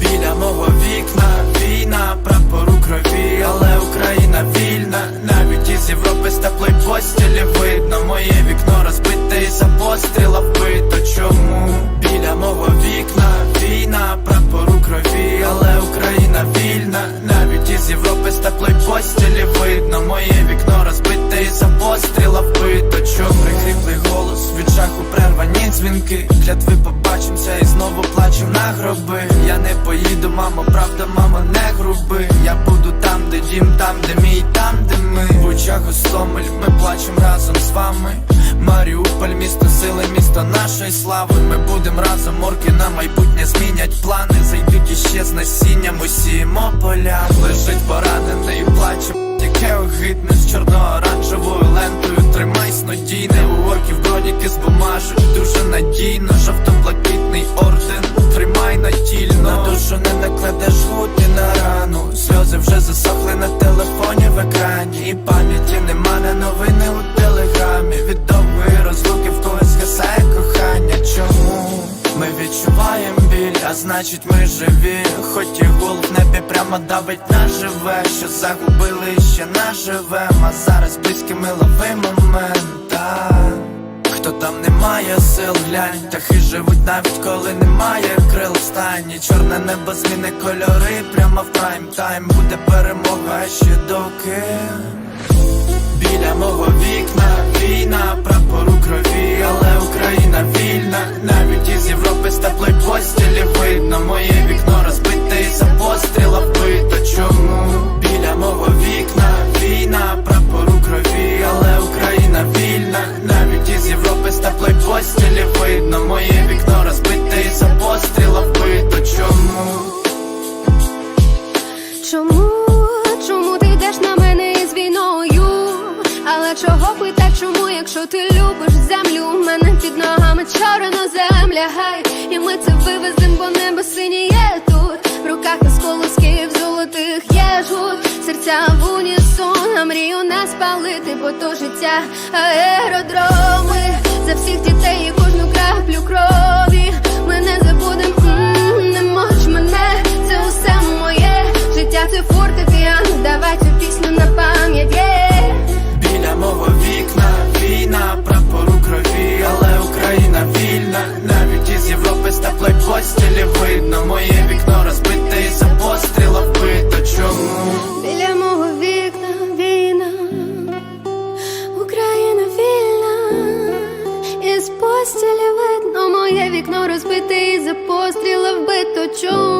Біля мого вікна війна, прапор у крові, але Україна вільна, навіть із Європи з теплої постілі видно моє вікно розбите і за постріла за постріла вбито. Чому голос. Від жаху прервані дзвінки. Клятви побачимося і знову плачу на гроби. Я не поїду, мамо, правда, мамо, не груби. Я буду там, де дім, там, де мій, там, де ми. В очах Гостомель, ми плачем разом з вами. Маріуполь, місто сили, місто нашої слави. Ми будем разом, орки на майбутнє змінять плани. Зайдуть іще з насінням, усіємо поля. Лежить поранений, значить ми живі. Хоч і гул в небі прямо давить на живе Що загубили ще наживем А зараз близькими лови момента. Хто там не має сил, глянь. Птахи живуть навіть коли немає крил. Стані чорне небо зміни кольори. Прямо в прайм тайм буде перемога ще доки. Біля мого вікна війна, прапор у крові, але Україна вільна, навіть видно моє вікно розбите і за постріла вбито. Чому? Чому, чому ти йдеш на мене із війною? Але чого питать, чому, якщо ти любиш землю? У мене під ногами чорна земля, гай, і ми це вивезем, бо небо синіє тут. В руках осколосків золотих є жут, серця в унісон, а мрію не спалити, бо то життя аеродроми за всіх дітей і кожну із